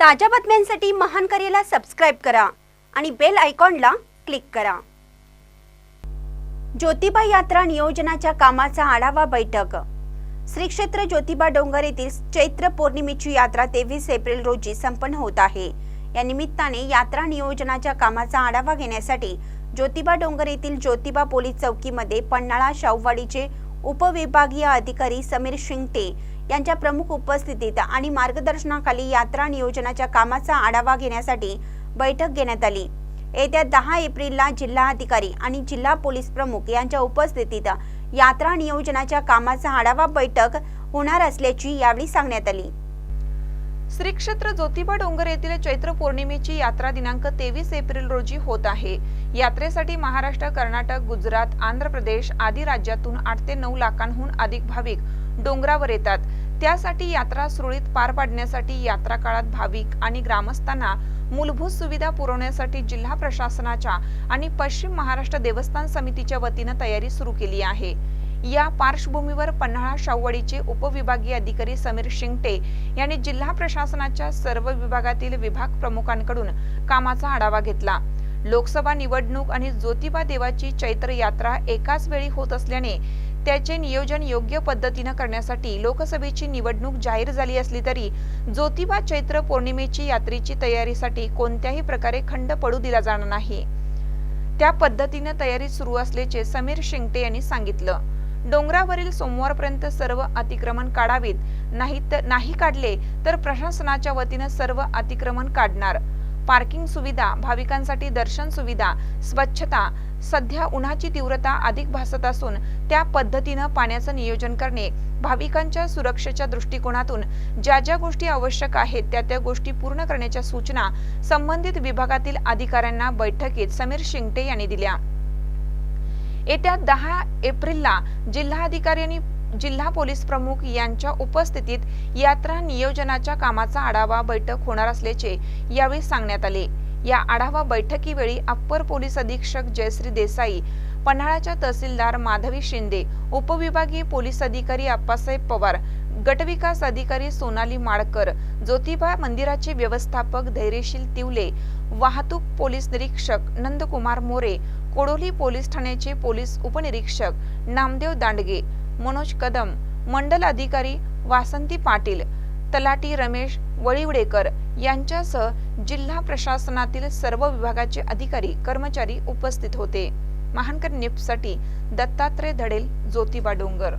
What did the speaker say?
ताज्या बातम्यांसाठी महान करेला सबस्क्राईब करा आणि बेल आयकॉनला क्लिक करा. ज्योतिबा यात्रा नियोजनाच्या कामाचा आढावा बैठक. श्री क्षेत्र ज्योतिबा डोंगर येथील चैत्र पौर्णिमेची यात्रा तेवीस एप्रिल रोजी संपन्न होत आहे. या निमित्ताने यात्रा नियोजनाच्या कामाचा आढावा घेण्यासाठी ज्योतिबा डोंगर येथील ज्योतिबा पोलीस चौकीमध्ये पन्हाळा शाहूवाडीचे उपविभागीय अधिकारी समीर शिंगटे यांच्या प्रमुख उपस्थितीत आणि मार्गदर्शनाखाली यात्रा नियोजनाच्या कामाचा आढावा घेण्यासाठी बैठक घेण्यात आली. येत्या दहा एप्रिलला जिल्हाधिकारी आणि जिल्हा पोलीस प्रमुख यांच्या उपस्थितीत यात्रा नियोजनाच्या कामाचा आढावा बैठक होणार असल्याची यावेळी सांगण्यात आली. श्री क्षेत्र ज्योतिबा डोंगर येथील चैत्र पौर्णिमेची यात्रा दिनांक तेवीस एप्रिल रोजी होत आहे. यात्रेसाठी महाराष्ट्र कर्नाटक गुजरात आंध्र प्रदेश आदी राज्यातून आठ ते नऊ लाखांहून अधिक भाविक डोंगरावर येतात. त्यासाठी यात्रा सुरळीत पार पाडण्यासाठी यात्रा काळात भाविक आणि ग्रामस्थांना मूलभूत सुविधा पुरवण्यासाठी जिल्हा प्रशासनाच्या आणि पश्चिम महाराष्ट्र देवस्थान समितीच्या वतीनं तयारी सुरू केली आहे. या पार्श्वभूमीवर पन्हाळा शाववाडीचे उपविभागीय अधिकारी समीर शिंगटे यांनी जिल्हा प्रशासनाच्या सर्व विभागातील विभाग प्रमुखांकडून कामाचा आढावा घेतला. लोकसभा निवडणूक आणि ज्योतिबा देवाची चैत्र यात्रा एकाच वेळी होत असल्याने त्याचे नियोजन योग्य पद्धतीनं करण्यासाठी लोकसभेची निवडणूक जाहीर झाली असली तरी ज्योतिबा चैत्र पौर्णिमेची यात्रेची तयारीसाठी कोणत्याही प्रकारे खंड पडू दिला जाणार नाही. त्या पद्धतीनं तयारी सुरू असल्याचे समीर शिंगटे यांनी सांगितलं. डोंगरावरील सोमवारपर्यंत सर्व अतिक्रमण काढावीत. नाही तर नाही काढले तर प्रशासनाच्या वतीनं सर्व अतिक्रमण काढणार. पार्किंग सुविधा भाविकांसाठी दर्शन सुविधा स्वच्छता सध्या उन्हाची तीव्रता अधिक भासत असून त्या पद्धतीनं पाण्याचं नियोजन करणे भाविकांच्या सुरक्षेच्या दृष्टिकोनातून ज्या ज्या गोष्टी आवश्यक आहेत त्या त्या गोष्टी पूर्ण करण्याच्या सूचना संबंधित विभागातील अधिकाऱ्यांना बैठकीत समीर शिंगटे यांनी दिल्या. येत्या दहा एप्रिलला जिल्हाधिकारी जिल्हा पोलीस प्रमुख यांच्या उपस्थितीत यात्रा नियोजनाच्या कामाचा आढावा बैठक होणार असल्याचे यावेळी सांगण्यात आले. या आढावा बैठकीवेळी अप्पर पोलीस अधीक्षक जयश्री देसाई पन्हाळाच्या तहसीलदार माधवी शिंदे उपविभागीय पोलीस अधिकारी अप्पासाहेब पवार गटविकास अधिकारी सोनाली माडकर ज्योतिबा मंदिराचे व्यवस्थापक धैर्यशील तिवले वाहतूक पोलीस निरीक्षक नंदकुमार मोरे कोडोली पोलीस ठाण्याचे पोलीस उपनिरीक्षक नामदेव दांडगे मनोज कदम मंडल अधिकारी वासंती पाटील तलाटी रमेश वळीवडेकर यांच्यासह जिल्हा प्रशासनातील सर्व विभागाचे अधिकारी कर्मचारी उपस्थित होते. महानकर निफ्टसाठी दत्तात्रय धडेल ज्योतिबा डोंगर.